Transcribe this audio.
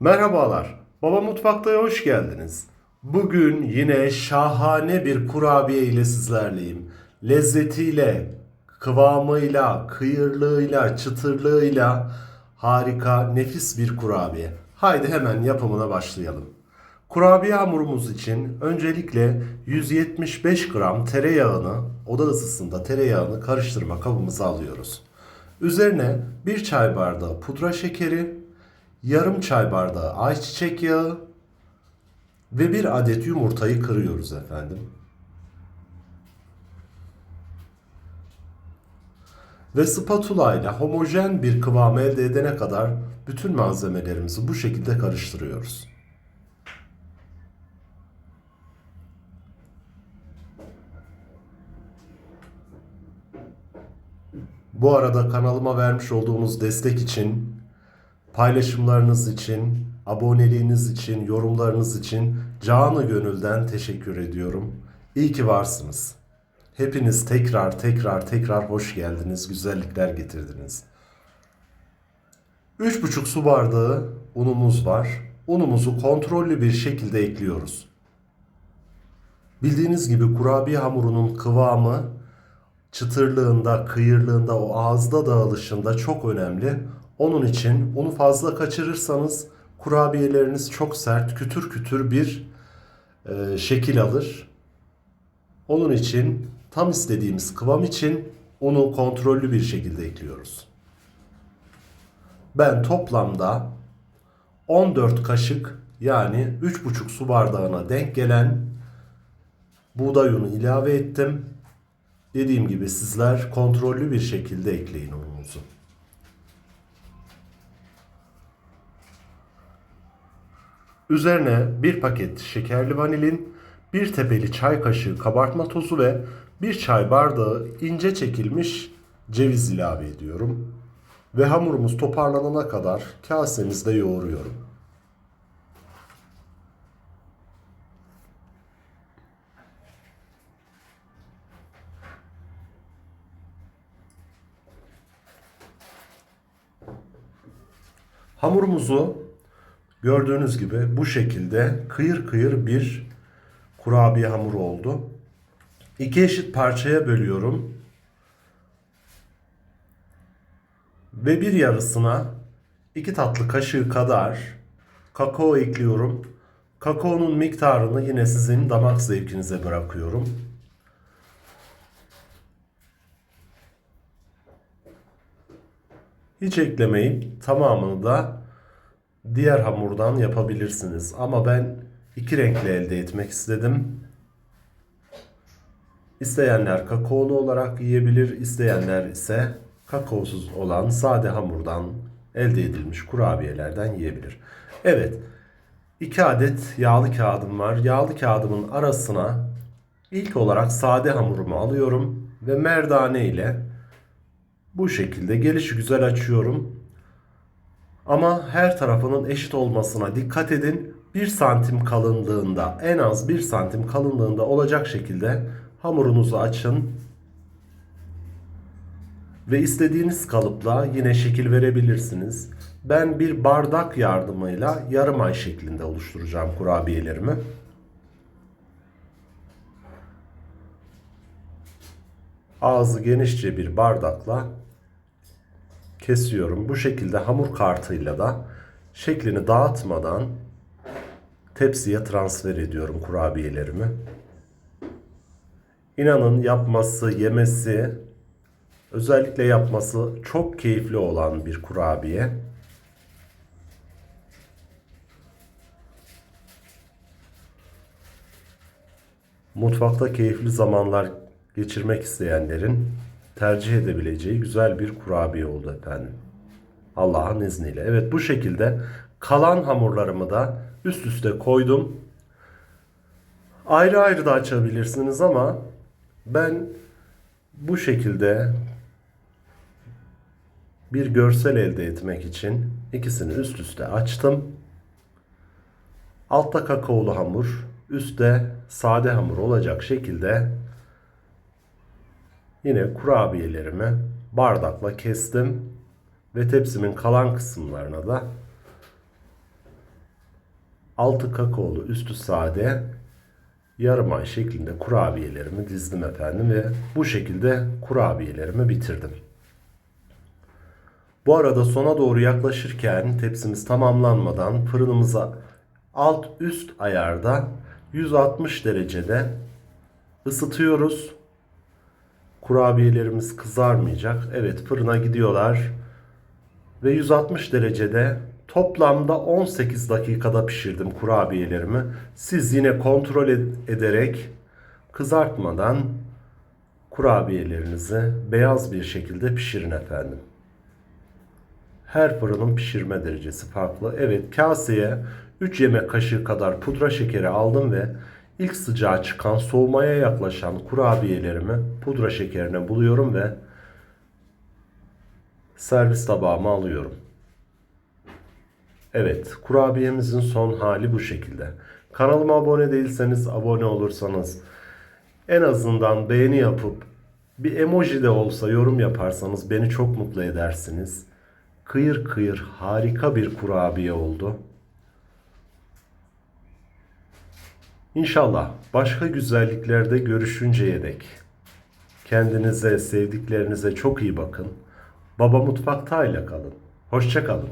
Merhabalar. Baba Mutfakta'ya hoş geldiniz. Bugün yine şahane bir kurabiye ile sizlerleyim. Lezzetiyle, kıvamıyla, kıyırlığıyla, çıtırlığıyla harika, nefis bir kurabiye. Haydi hemen yapımına başlayalım. Kurabiye hamurumuz için öncelikle 175 gram tereyağını, oda ısısında tereyağını karıştırma kabımıza alıyoruz. Üzerine 1 çay bardağı pudra şekeri, yarım çay bardağı ayçiçek yağı ve bir adet yumurtayı kırıyoruz efendim. Ve spatula ile homojen bir kıvam elde edene kadar bütün malzemelerimizi bu şekilde karıştırıyoruz. Bu arada kanalıma vermiş olduğunuz destek için, paylaşımlarınız için, aboneliğiniz için, yorumlarınız için canı gönülden teşekkür ediyorum. İyi ki varsınız. Hepiniz tekrar tekrar tekrar hoş geldiniz, güzellikler getirdiniz. 3,5 su bardağı unumuz var. Unumuzu kontrollü bir şekilde ekliyoruz. Bildiğiniz gibi kurabiye hamurunun kıvamı çıtırlığında, kıyırlığında, o ağızda dağılışında çok önemli. Onun için unu fazla kaçırırsanız kurabiyeleriniz çok sert, kütür kütür bir e, şekil alır. Onun için tam istediğimiz kıvam için unu kontrollü bir şekilde ekliyoruz. Ben toplamda 14 kaşık yani 3,5 su bardağına denk gelen buğday unu ilave ettim. Dediğim gibi sizler kontrollü bir şekilde ekleyin ununuzu. Üzerine bir paket şekerli vanilin, bir tepeli çay kaşığı kabartma tozu ve bir çay bardağı ince çekilmiş ceviz ilave ediyorum. Ve hamurumuz toparlanana kadar kasemizde yoğuruyorum. Hamurumuzu gördüğünüz gibi bu şekilde kıyır kıyır bir kurabiye hamuru oldu. İki eşit parçaya bölüyorum. Ve bir yarısına iki tatlı kaşığı kadar kakao ekliyorum. Kakaonun miktarını yine sizin damak zevkinize bırakıyorum. Hiç eklemeyin. Tamamını da diğer hamurdan yapabilirsiniz. Ama ben iki renkli elde etmek istedim. İsteyenler kakaolu olarak yiyebilir, isteyenler ise kakaosuz olan sade hamurdan elde edilmiş kurabiyelerden yiyebilir. Evet, iki adet yağlı kağıdım var. Yağlı kağıdımın arasına ilk olarak sade hamurumu alıyorum ve merdane ile bu şekilde gelişi güzel açıyorum. Ama her tarafının eşit olmasına dikkat edin. 1 santim kalınlığında en az 1 santim kalınlığında olacak şekilde hamurunuzu açın. Ve istediğiniz kalıpla yine şekil verebilirsiniz. Ben bir bardak yardımıyla yarım ay şeklinde oluşturacağım kurabiyelerimi. Ağzı genişçe bir bardakla kesiyorum. Bu şekilde hamur kartıyla da şeklini dağıtmadan tepsiye transfer ediyorum kurabiyelerimi. İnanın yapması, yemesi, özellikle yapması çok keyifli olan bir kurabiye. Mutfakta keyifli zamanlar geçirmek isteyenlerin tercih edebileceği güzel bir kurabiye oldu efendim. Allah'ın izniyle. Evet bu şekilde kalan hamurlarımı da üst üste koydum. Ayrı ayrı da açabilirsiniz ama ben bu şekilde bir görsel elde etmek için ikisini üst üste açtım. Altta kakaolu hamur, üstte sade hamur olacak şekilde Yine kurabiyelerimi bardakla kestim ve tepsimin kalan kısımlarına da altı kakaolu, üstü sade yarım ay şeklinde kurabiyelerimi dizdim efendim ve bu şekilde kurabiyelerimi bitirdim. Bu arada sona doğru yaklaşırken tepsimiz tamamlanmadan fırınımıza alt üst ayarda 160 derecede ısıtıyoruz. Kurabiyelerimiz kızarmayacak. Evet fırına gidiyorlar. Ve 160 derecede toplamda 18 dakikada pişirdim kurabiyelerimi. Siz yine kontrol ed- ederek kızartmadan kurabiyelerinizi beyaz bir şekilde pişirin efendim. Her fırının pişirme derecesi farklı. Evet kaseye 3 yemek kaşığı kadar pudra şekeri aldım ve ilk sıcağı çıkan soğumaya yaklaşan kurabiyelerimi pudra şekerine buluyorum ve servis tabağıma alıyorum. Evet, kurabiyemizin son hali bu şekilde. Kanalıma abone değilseniz abone olursanız en azından beğeni yapıp bir emoji de olsa yorum yaparsanız beni çok mutlu edersiniz. Kıyır kıyır harika bir kurabiye oldu. İnşallah başka güzelliklerde görüşünceye dek kendinize, sevdiklerinize çok iyi bakın. Baba mutfaktayla kalın. Hoşça kalın.